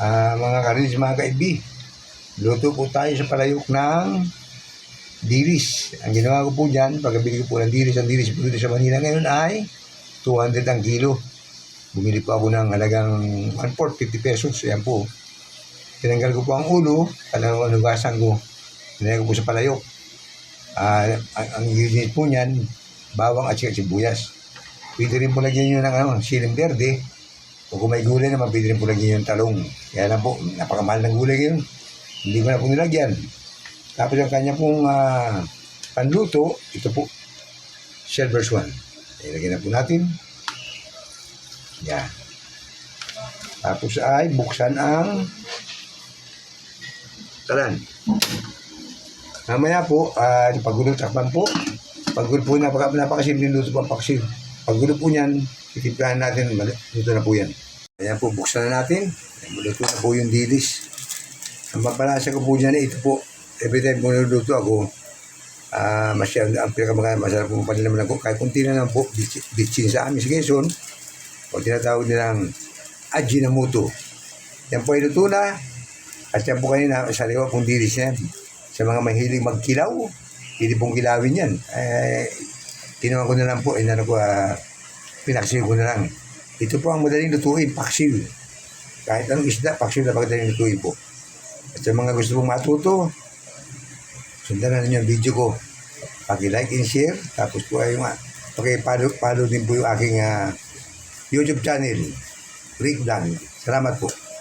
Ah, mga karinis, mga kaibi. Luto po tayo sa palayok ng dilis. Ang ginawa ko po dyan, pagkabili ko po ng dilis, ang dilis po dito sa Manila ngayon ay 200 ang kilo. Bumili po ako ng halagang 150 pesos. Ayan po. Tinanggal ko po ang ulo, talagang nugasan ko. Tinanggal ko po sa palayok. Ah, ang, ang po niyan, bawang at sibuyas. Pwede rin po lagyan nyo ng ano, siling verde. O kung may gulay naman, pwede rin po lagyan nyo ng talong. Kaya lang po, napakamahal ng gulay ngayon. Hindi ko na po nilagyan. Tapos ang kanya pong ah, panluto, ito po, Silver Swan. Ilagyan na po natin. Yan. Tapos ay buksan ang talan. Mamaya po, uh, pagulo takpan po. Pagulo po, napaka, napakasimple luto po ang paksil. Pagulo po niyan, titimplahan natin, luto na po yan. Ayan po, buksan na natin. Luto na po yung dilis. Ang mapalasa ko po dyan, ito po, every time po niluluto ako, ah masyal, ang pinakamagana, masarap po panilaman ako. Kahit kunti na lang po, bitchin sa amin sa Quezon, o tinatawag nilang Ajinomoto. Yan po ay luto na. At yan po kanina, sa liwa pong dilis yan. Sa mga mahilig magkilaw, hindi pong kilawin yan. Eh, kinuha ko na lang po, inano ko, ah, pinaksil ko na lang. Ito po ang madaling lutuin, paksil. Kahit anong isda, paksil na pagdaling lutuin po. At sa mga gusto pong matuto, sundan na ninyo ang video ko. Paki-like and share. Tapos po ay mga paki-follow follow din po yung aking ah, YouTube channel. Rick Vlog. Salamat po.